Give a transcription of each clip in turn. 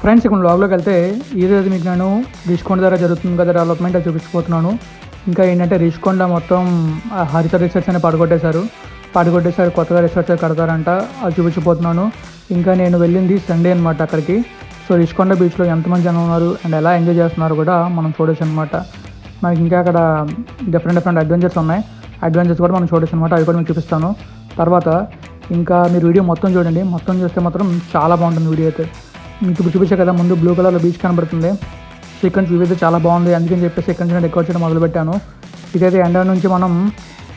Friends ఇక్కడ బ్లాగ్లోకి వెళ్తే ఈరోజు మీకు నేను రిషికొండ ద్వారా జరుగుతుంది కదా డెవలప్మెంట్ అది చూపించిపోతున్నాను ఇంకా ఏంటంటే రిషికొండ మొత్తం హరిత రిసార్ట్స్ అని పడగొట్టేశారు. పడగొట్టేశారు కొత్తగా రిసార్ట్స్ కడతారంట అది చూపించిపోతున్నాను ఇంకా నేను వెళ్ళింది సండే అనమాట అక్కడికి. సో రిష్కొండ బీచ్లో ఎంతమంది జనం ఉన్నారు అండ్ ఎలా ఎంజాయ్ చేస్తున్నారు కూడా మనం చూడొచ్చు అనమాట మనకి ఇంకా అక్కడ డిఫరెంట్ డిఫరెంట్ అడ్వెంచర్స్ ఉన్నాయి. అడ్వెంచర్స్ కూడా మనం చూడొచ్చు అనమాట అవి కూడా మీకు చూపిస్తాను. తర్వాత ఇంకా మీరు వీడియో మొత్తం చూడండి. మొత్తం చూస్తే మాత్రం చాలా బాగుంటుంది వీడియో అయితే. ఇప్పుడు చూపించే కదా ముందు బ్లూ కలర్లో బీచ్ కనబడుతుంది. సెకండ్ ఇక్కడ అయితే చాలా బాగుంది. అందుకని చెప్పేసి ఇక్కడ నుంచి నేను ఎక్కువ చేయడం మొదలుపెట్టాను. ఇదైతే ఎండ నుంచి మనం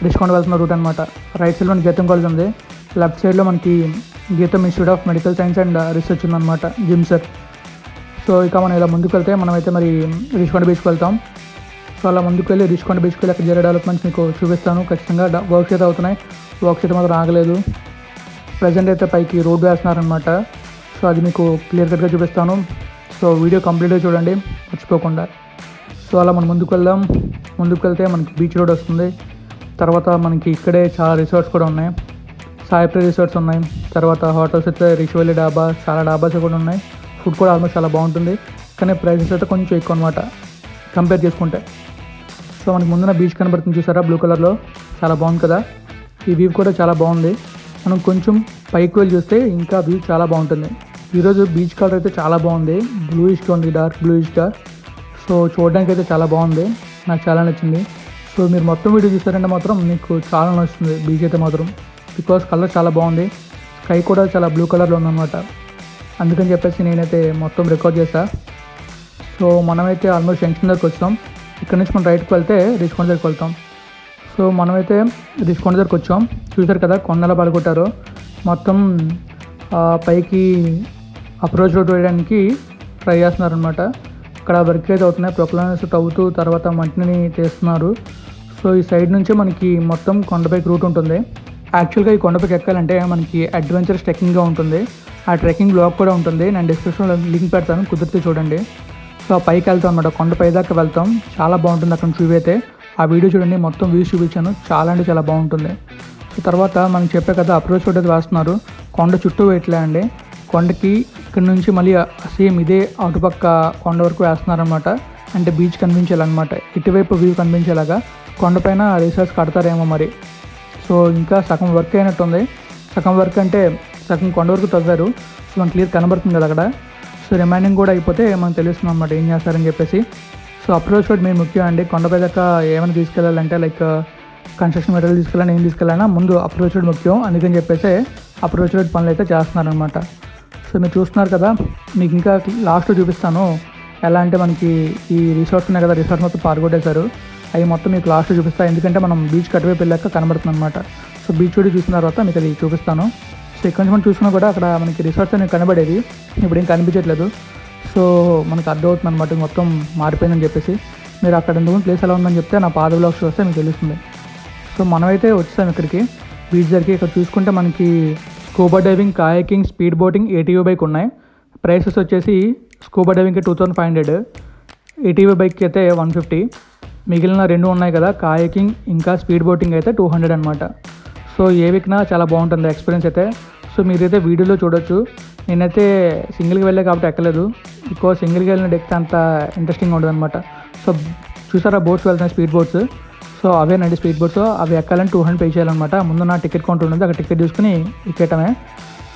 డిస్కౌంట్ వెళ్తున్న రూట్ అనమాట రైట్ సైడ్లో గీతం కాలేజ్ ఉంది. లెఫ్ట్ సైడ్లో మనకి Gitam institute of medical science and research ఉందన్నమాట. జిమ్ సార్ సో ఇక మనం ఇలా ముందుకు వెళ్తే మనమైతే మరి రిష్కొండ బీచ్కి వెళ్తాం. సో అలా ముందుకు వెళ్ళి రిష్కొండ బీచ్కి వెళ్ళి అక్కడ జరిగే డెవలప్మెంట్స్ మీకు చూపిస్తాను. ఖచ్చితంగా వర్క్స్ అయితే అవుతున్నాయి. వర్క్స్ అయితే మాత్రం ఆగలేదు. ప్రజెంట్ అయితే పైకి రోడ్ వేస్తున్నారనమాట సో అది మీకు క్లియర్ కట్గా చూపిస్తాను. సో వీడియో కంప్లీట్గా చూడండి మర్చిపోకుండా. సో అలా మనం ముందుకు వెళ్దాం. ముందుకు వెళ్తే మనకి బీచ్ రోడ్ వస్తుంది. తర్వాత మనకి ఇక్కడే చాలా రిసార్ట్స్ కూడా ఉన్నాయి. సాయిప్రి రిసార్ట్స్ ఉన్నాయి. తర్వాత హోటల్స్ అయితే రిషివల్లి డాబా చాలా డాబాస్ కూడా ఉన్నాయి. ఫుడ్ కూడా ఆల్మోస్ట్ చాలా బాగుంటుంది. కానీ ప్రైసెస్ అయితే కొంచెం ఎక్కువ అనమాట కంపేర్ చేసుకుంటే. సో మనకి ముందున బీచ్ కనబడుతుంది చూసారా బ్లూ కలర్లో చాలా బాగుంది కదా. ఈ వ్యూ కూడా చాలా బాగుంది. మనం కొంచెం పైకి వెళ్ళి చూస్తే ఇంకా వ్యూ చాలా బాగుంటుంది. ఈరోజు బీచ్ కలర్ అయితే చాలా బాగుంది. బ్లూయిష్గా ఉంది డార్క్ బ్లూయిష్గా సో చూడడానికి అయితే చాలా బాగుంది. నాకు చాలా నచ్చింది. సో మీరు మొత్తం వీడియో చూసారంటే మాత్రం మీకు చాలా నచ్చుతుంది. బీచ్ అయితే మాత్రం. బికాస్ కలర్ చాలా బాగుంది. స్కై కూడా చాలా బ్లూ కలర్లో ఉందన్నమాట. అందుకని చెప్పేసి నేనైతే మొత్తం రికార్డ్ చేశా. సో మనమైతే ఆల్మోస్ట్ జంక్షన్ దగ్గరకు వచ్చాం. ఇక్కడ నుంచి మనం రైట్కి వెళ్తే రిషికొండ దగ్గరికి వెళ్తాం. సో మనమైతే రిషికొండ దగ్గరకు వచ్చాం. చూసారు కదా కొండలా పడుకుంటారు మొత్తం ఆ, పైకి అప్రోచ్ రోడ్ వేయడానికి ట్రై చేస్తున్నారు అనమాట ఇక్కడ వర్క్ అయితే అవుతున్నాయి. ప్రొక్లైన్స్ తవ్వుతూ తర్వాత మట్టిని తీస్తున్నారు. సో ఈ సైడ్ నుంచి మనకి మొత్తం కొండపైకి రూట్ ఉంటుంది. యాక్చువల్గా ఈ కొండపైకి ఎక్కాలంటే మనకి అడ్వెంచర్ ట్రెక్కింగ్గా ఉంటుంది. ఆ ట్రెక్కింగ్ బ్లాగ్ కూడా ఉంటుంది. నేను డిస్క్రిప్షన్లో లింక్ పెడతాను. కుదిరితే చూడండి. సో ఆ పైకి వెళ్తాం అనమాట కొండపై దాకా వెళ్తాం. చాలా బాగుంటుంది అక్కడ వ్యూ అయితే. ఆ వీడియో చూడండి. మొత్తం వ్యూస్ చూపించాను. చాలా అంటే చాలా బాగుంటుంది. తర్వాత మనం చెప్పే కదా అప్రోచ్ రోడ్ అయితే వేస్తున్నారు. కొండ చుట్టూ వేయట్లే అండి. కొండకి ఇక్కడ నుంచి మళ్ళీ సేమ్ ఇదే అటుపక్క కొండ వరకు వేస్తున్నారనమాట అంటే బీచ్ కనిపించాలన్నమాట. ఇటువైపు వ్యూ కనిపించేలాగా. కొండపైన రిసార్ట్స్ కడతారేమో మరి. సో ఇంకా సగం వర్క్ అయినట్టుంది. సగం వర్క్ అంటే సగం కొండ వరకు తవ్వారు. సో మనకి క్లియర్ కనబడుతుంది కదా అక్కడ. సో రిమైనింగ్ కూడా అయిపోతే మనకు తెలుస్తుంది అనమాట ఏం చేస్తారని చెప్పేసి. సో అప్రోచ్ కూడా మేము ముఖ్యం అండి. కొండపై దాకా ఏమైనా తీసుకెళ్ళాలంటే లైక్ కన్స్ట్రక్షన్ మెటీరియల్ తీసుకెళ్ళాలని ఏం తీసుకెళ్ళాలన్నా ముందు అప్రోచ్ రోడ్ ముఖ్యం. అందుకని చెప్పేసి అప్రోచ్ రోడ్ పనులు అయితే చేస్తున్నారనమాట సో మీరు చూస్తున్నారు కదా మీకు ఇంకా లాస్ట్లో చూపిస్తాను ఎలా అంటే మనకి ఈ రిసార్ట్స్ ఉన్నాయి కదా రిసార్ట్స్ మొత్తం పాల్గొట్టేశారు అవి మొత్తం మీకు లాస్ట్లో చూపిస్తాను ఎందుకంటే మనం బీచ్ కట్టువైపు వెళ్ళాక కనబడుతుంది అనమాట సో బీచ్ చూడి చూసిన తర్వాత మీకు అది చూపిస్తాను. సో ఇక్కడ నుంచి మనం చూసినా కూడా అక్కడ మనకి రిసార్ట్స్ అనేవి కనబడేది ఇప్పుడు ఏం కనిపించట్లేదు. సో మనకు అర్థమవుతుంది అనమాట మొత్తం మారిపోయిందని చెప్పేసి. మీరు అక్కడ ఎందుకు ప్లేస్ ఎలా ఉందని చెప్తే నా పాద బ్లాగ్స్ వస్తే మీకు తెలుస్తుంది. సో మనమైతే వచ్చాం ఇక్కడికి బీచ్ దగ్గరికి. ఇక్కడ చూసుకుంటే మనకి scuba diving kayaking speed boating ATV bike ఉన్నాయి. ప్రైసెస్ వచ్చేసి scuba డైవింగ్కి two thousand five hundred. ATV బైక్కి అయితే వన్ ఫిఫ్టీ. మిగిలిన రెండు ఉన్నాయి కదా కాయకింగ్ ఇంకా స్పీడ్ బోటింగ్ అయితే టూ హండ్రెడ్ అనమాట సో ఏ ఎక్కినా చాలా బాగుంటుంది ఎక్స్పీరియన్స్ అయితే. సో మీరైతే వీడియోలో చూడొచ్చు. నేనైతే సింగిల్కి వెళ్ళే కాబట్టి ఎక్కలేదు. ఎక్కువ సింగిల్కి వెళ్ళిన ఎక్కితే అంత ఇంట్రెస్టింగ్ ఉండదు అనమాట సో చూసారా బోట్స్ వెళ్తున్నాయి స్పీడ్ బోట్స్? సో అవేనండి స్పీడ్ బోట్స్ అవి ఎక్కాలని టూ హండ్రెడ్ పే చేయాలన్నమాట. ముందు నా టికెట్ కౌంటర్ ఉంది అక్కడ టికెట్ చూసుకుని ఎక్కేయటమే.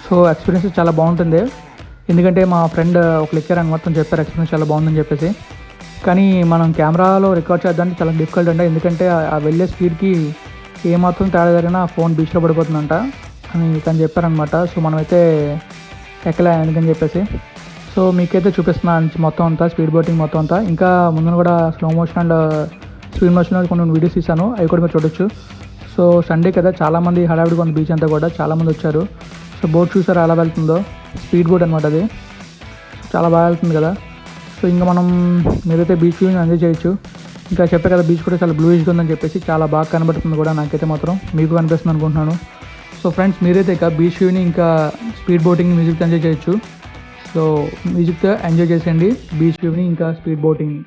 సో ఎక్స్పీరియన్స్ చాలా బాగుంటుంది. ఎందుకంటే మా ఫ్రెండ్ ఒక లెక్చర్ అని మొత్తం చెప్పారు ఎక్స్పీరియన్స్ చాలా బాగుందని చెప్పేసి. కానీ మనం కెమెరాలో రికార్డ్ చేద్దానికి చాలా డిఫికల్ట్ అండి. ఎందుకంటే ఆ- వెళ్ళే స్పీడ్కి ఏమాత్రం తేడా జరిగినా ఫోన్ బీచ్లో పడిపోతుందంట అని తను చెప్పారనమాట సో మనమైతే ఎక్కలే ఎందుకని చెప్పేసి. సో మీకైతే చూపిస్తున్నా మొత్తం అంతా స్పీడ్ బోటింగ్ మొత్తం అంతా. ఇంకా ముందు కూడా slow motion and speed motion కొన్ని వీడియోస్ తీసాను అవి కూడా మీరు చూడొచ్చు. సో సండే కదా చాలామంది హడావిడిగా ఉంది బీచ్ అంతా కూడా చాలామంది వచ్చారు. సో బోట్ చూసారా ఎలా వెళ్తుందో? స్పీడ్ బోట్ అనమాట అది. చాలా బాగా వెళ్తుంది కదా. సో ఇంకా మనం మీరైతే బీచ్ వ్యూని ఎంజాయ్ చేయొచ్చు ఇంకా చెప్పే కదా బీచ్ కూడా చాలా బ్లూయిష్గా ఉందని చెప్పేసి చాలా బాగా కనబడుతుంది కూడా నాకైతే మాత్రం. మీకు కనిపిస్తుంది అనుకుంటున్నాను. సో ఫ్రెండ్స్ మీరైతే ఇక బీచ్ వ్యూని ఇంకా స్పీడ్ బోటింగ్ మ్యూజిక్తో ఎంజాయ్ చేయొచ్చు. సో మ్యూజిక్తో ఎంజాయ్ చేసేయండి. బీచ్ వ్యూని ఇంకా స్పీడ్ బోటింగ్ని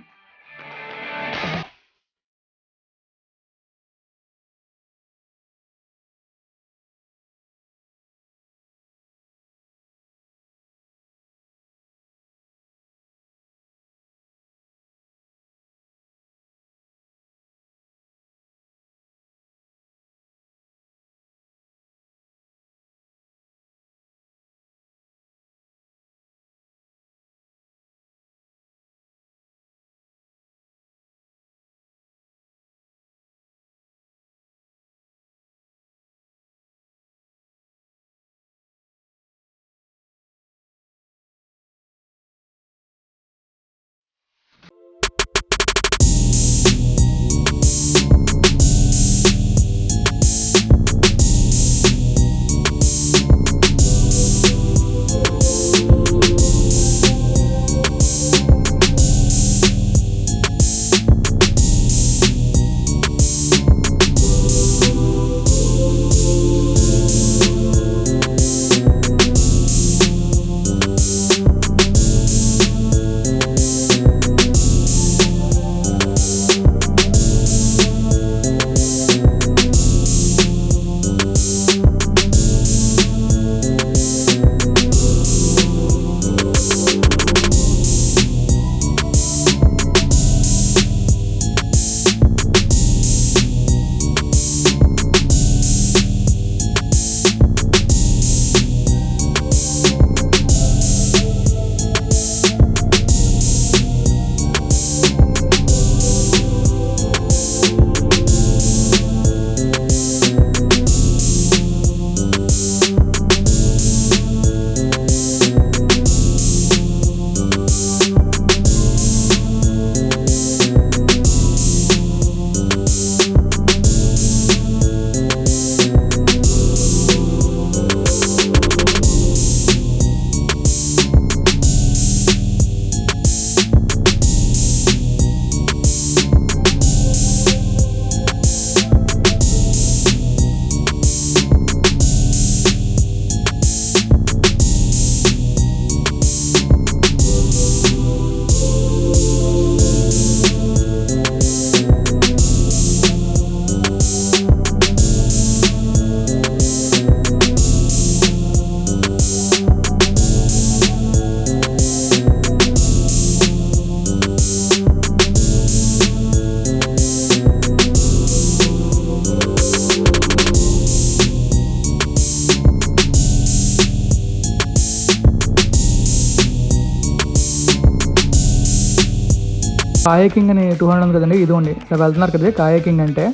కాయకింగ్ అని టూ హండ్రెడ్ ఉంది కదండి ఇదిగోండి ఇలా వెళ్తున్నారు కదా కాయకింగ్ అంటే.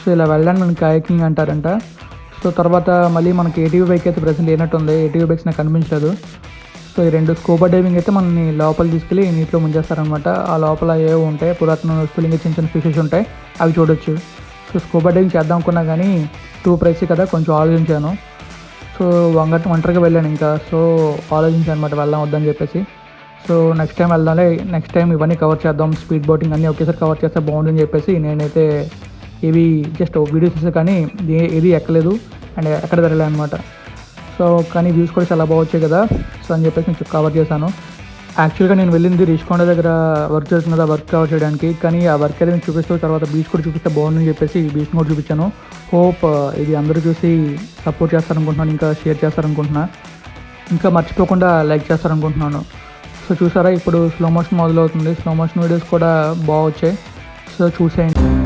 సో ఇలా వెళ్ళడానికి మనకి కాయకింగ్ అంటారంట. సో తర్వాత మళ్ళీ మనకి ఏటీవీ బైక్ అయితే ప్రజెంట్ లేనట్టు ఉంది ఏటీవీ బైక్స్ నాకు కనిపించలేదు. సో ఈ రెండు స్కూబా డైవింగ్ అయితే మనని లోపల తీసుకెళ్ళి నీటిలో ముంచేస్తారనమాట ఆ లోపల ఏవో ఉంటాయి పురాతన వస్తువులు ఇంకా చిన్న చిన్న ఫిషెస్ ఉంటాయి అవి చూడొచ్చు. సో స్కూబా డైవింగ్ చేద్దాం అనుకున్నా కానీ టూ ప్రైస్ కదా కొంచెం ఆలోచించాను. సో వంగట ఒంటరిగా వెళ్ళాను ఇంకా. సో ఆలోచించాను అనమాట వెళ్దాం వద్దని చెప్పేసి. సో నెక్స్ట్ టైం వెళ్దాంలే. నెక్స్ట్ టైం ఇవన్నీ కవర్ చేద్దాం. స్పీడ్ బోటింగ్ అన్నీ ఒకేసారి కవర్ చేస్తే బాగుంటుందని చెప్పేసి నేనైతే ఇవి జస్ట్ వీడియోస్ చేసా కానీ ఏ- ఏది ఎక్కలేదు. అండ్ ఎక్కడ తిరగలేదు అనమాట సో కానీ వ్యూస్ కూడా చాలా బాగా వచ్చాయి కదా. సో అని చెప్పేసి నేను కవర్ చేశాను. యాక్చువల్గా నేను వెళ్ళింది రిష్కొండ దగ్గర వర్క్ చేస్తున్న ఆ వర్క్ కవర్ చేయడానికి. కానీ ఆ వర్క్ అయితే నేను చూపిస్తూ తర్వాత బీచ్ కూడా చూపిస్తే బాగుందని చెప్పేసి బీచ్ కూడా చూపించాను. హోప్ uh, ఇది అందరూ చూసి సపోర్ట్ చేస్తారనుకుంటున్నాను. ఇంకా షేర్ చేస్తారనుకుంటున్నాను ఇంకా మర్చిపోకుండా లైక్ చేస్తారనుకుంటున్నాను. సో చూసారా ఇప్పుడు స్లో మోషన్ మొదలవుతుంది స్లో మోషన్ వీడియోస్ కూడా బాగా వచ్చాయి. సో చూసేయండి.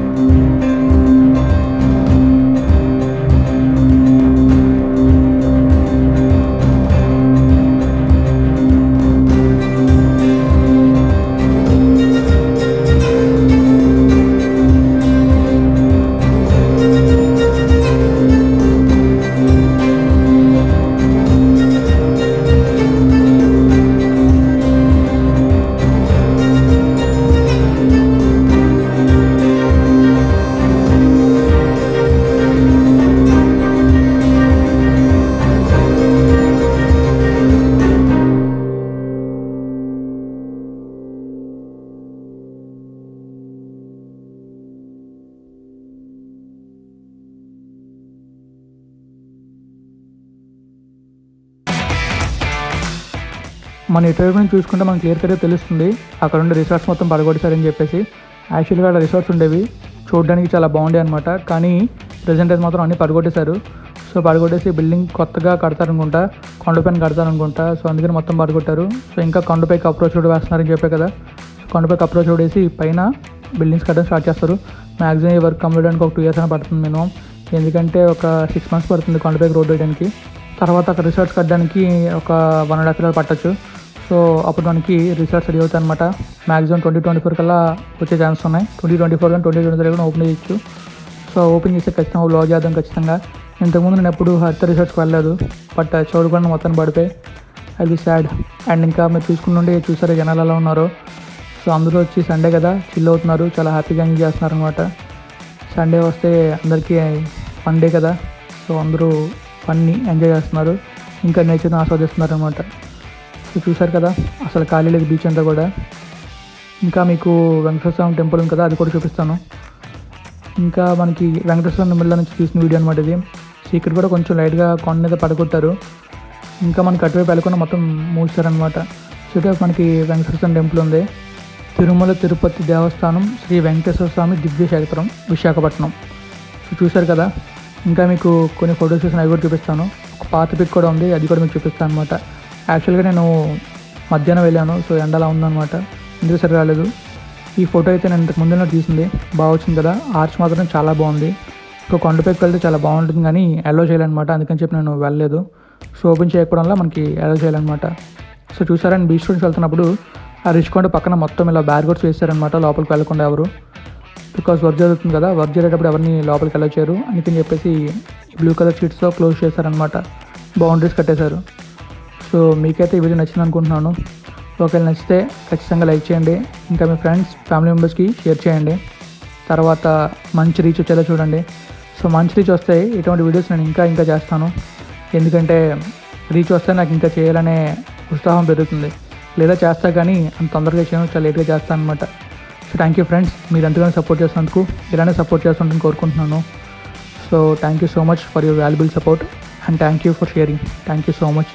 మన ఇటువైపు నుంచి చూసుకుంటే మనకి క్లియర్ కట్గా తెలుస్తుంది. అక్కడ ఉండే రిసార్ట్స్ మొత్తం పడగొట్టేశారని చెప్పేసి. యాక్చువల్గా అక్కడ రిసార్ట్స్ ఉండేవి. చూడడానికి చాలా బాగుండే అనమాట కానీ ప్రజెంట్ అయితే మాత్రం అన్నీ పడగొట్టేశారు. సో పడగొట్టేసి బిల్డింగ్ కొత్తగా కడతారనుకుంటా కొండపైన కడతారనుకుంటా. సో అందుకని మొత్తం పడగొట్టారు. సో ఇంకా కొండపైకి అప్రోచ్ రోడ్ వేస్తున్నారని చెప్పే కదా. కొండపైకి అప్రోచ్ రోడ్ వేసి పైన బిల్డింగ్స్ కట్టడం స్టార్ట్ చేస్తారు. మ్యాక్సిమం ఈ వర్క్ కంప్లీట్ ఒక టూ ఇయర్స్ అయినా పడుతుంది మినిమం ఎందుకంటే ఒక సిక్స్ మంత్స్ పడుతుంది కొండపైకి రోడ్ వేయడానికి. తర్వాత అక్కడ రిసార్ట్స్ కట్టడానికి ఒక వన్ అండ్ హాఫ్ ఇయర్ పట్టచ్చు. సో అప్పుడు మనకి రిసార్ట్స్ రెడీ అవుతాయి అనమాట మ్యాక్సిమం ట్వంటీ ట్వంటీ ఫోర్ కల్లా వచ్చే ఛాన్స్ ఉన్నాయి. ట్వంటీ ట్వంటీ ఫోర్ కానీ ట్వంటీ ట్వంటీ త్రీ కూడా ఓపెన్ చేయొచ్చు. సో ఓపెన్ చేస్తే ఖచ్చితంగా బ్లాగ్ చేద్దాం ఖచ్చితంగా. ఇంతకుముందు నేను ఎప్పుడు హరిత రిసార్ట్స్కి వెళ్ళలేదు. బట్ చూడకుండా మొత్తం పడిపోయి ఐ బి సాడ్. అండ్ ఇంకా మీరు చూసుకుంటుంటే చూసారు జనాలు ఎలా ఉన్నారో. సో అందరూ వచ్చి సండే కదా చిల్ అవుతున్నారు. చాలా హ్యాపీగా ఎంజాయ్ చేస్తున్నారు అనమాట సండే వస్తే అందరికీ ఫన్ డే కదా. సో అందరూ ఫన్ని ఎంజాయ్ చేస్తున్నారు. ఇంకా నేచర్ని ఆస్వాదిస్తున్నారు అనమాట సో చూసారు కదా? అసలు ఖాళీ లేదు బీచ్ అంతా కూడా. ఇంకా మీకు వెంకటేశ్వర స్వామి టెంపుల్ ఉంది కదా అది కూడా చూపిస్తాను. ఇంకా మనకి వెంకటేశ్వర మిల్ల నుంచి తీసిన వీడియో అనమాట ఇది. సో ఇక్కడ కూడా కొంచెం లైట్గా కొండ మీద పడగొట్టారు. ఇంకా మనకి అటువైపు వెళ్ళకుండా మొత్తం మూసారనమాట సో మనకి వెంకటేశ్వర స్వామి టెంపుల్ ఉంది. తిరుమల తిరుపతి దేవస్థానం శ్రీ వెంకటేశ్వర స్వామి దివ్యక్షేత్రం విశాఖపట్నం. సో చూశారు కదా? ఇంకా మీకు కొన్ని ఫొటోస్ చూసిన అవి కూడా చూపిస్తాను. ఒక పాత పిక్ కూడా ఉంది అది కూడా మీకు చూపిస్తాను అనమాట యాక్చువల్గా నేను మధ్యాహ్నం వెళ్ళాను సో ఎండ అలా ఉందన్నమాట. ఎందుకు సరి రాలేదు. ఈ ఫోటో అయితే నేను ఇంతకు ముందులో తీసింది. బాగా వచ్చింది కదా. ఆర్చ్ మాత్రం చాలా బాగుంది. ఇంకా కొండపైకి వెళ్తే చాలా బాగుంటుంది కానీ అలో చేయాలన్నమాట. అందుకని చెప్పి నేను వెళ్ళలేదు. సో ఓపెన్ చేయకపోవడం వల్ల మనకి అలో చేయాలన్నమాట. సో చూసారని బీచ్ నుంచి వెళ్తున్నప్పుడు ఆ రిచ్ కొండ పక్కన మొత్తం ఇలా బ్యారిగోడ్స్ వేస్తారనమాట లోపలికి వెళ్ళకుండా ఎవరు. బికాస్ వర్క్ జరుగుతుంది కదా. వర్క్ జరిగేటప్పుడు ఎవరిని లోపలికి వెళ్ళొచ్చారు అందుకని చెప్పేసి బ్లూ కలర్ షీట్స్తో క్లోజ్ చేశారనమాట బౌండరీస్ కట్టేశారు. సో మీకైతే ఈ వీడియో నచ్చింది అనుకుంటున్నాను ఒకవేళ నచ్చితే ఖచ్చితంగా లైక్ చేయండి. ఇంకా మీ ఫ్రెండ్స్ ఫ్యామిలీ మెంబర్స్కి షేర్ చేయండి. తర్వాత మంచి రీచ్ వచ్చేలా చూడండి. సో మంచి రీచ్ వస్తే ఇటువంటి వీడియోస్ నేను ఇంకా ఇంకా చేస్తాను. ఎందుకంటే రీచ్ వస్తే నాకు ఇంకా చేయాలనే ఉత్సాహం పెరుగుతుంది. లేదా చేస్తా కానీ అంత తొందరగా చేయను చాలా లేట్గా చేస్తాను అనమాట సో థ్యాంక్ యూ ఫ్రెండ్స్ మీరు ఎంతగానో సపోర్ట్ చేసినందుకు ఇలానే సపోర్ట్ చేస్తుంటాను కోరుకుంటున్నాను. So thank you so much for your valuable support and thank you for sharing thank you so much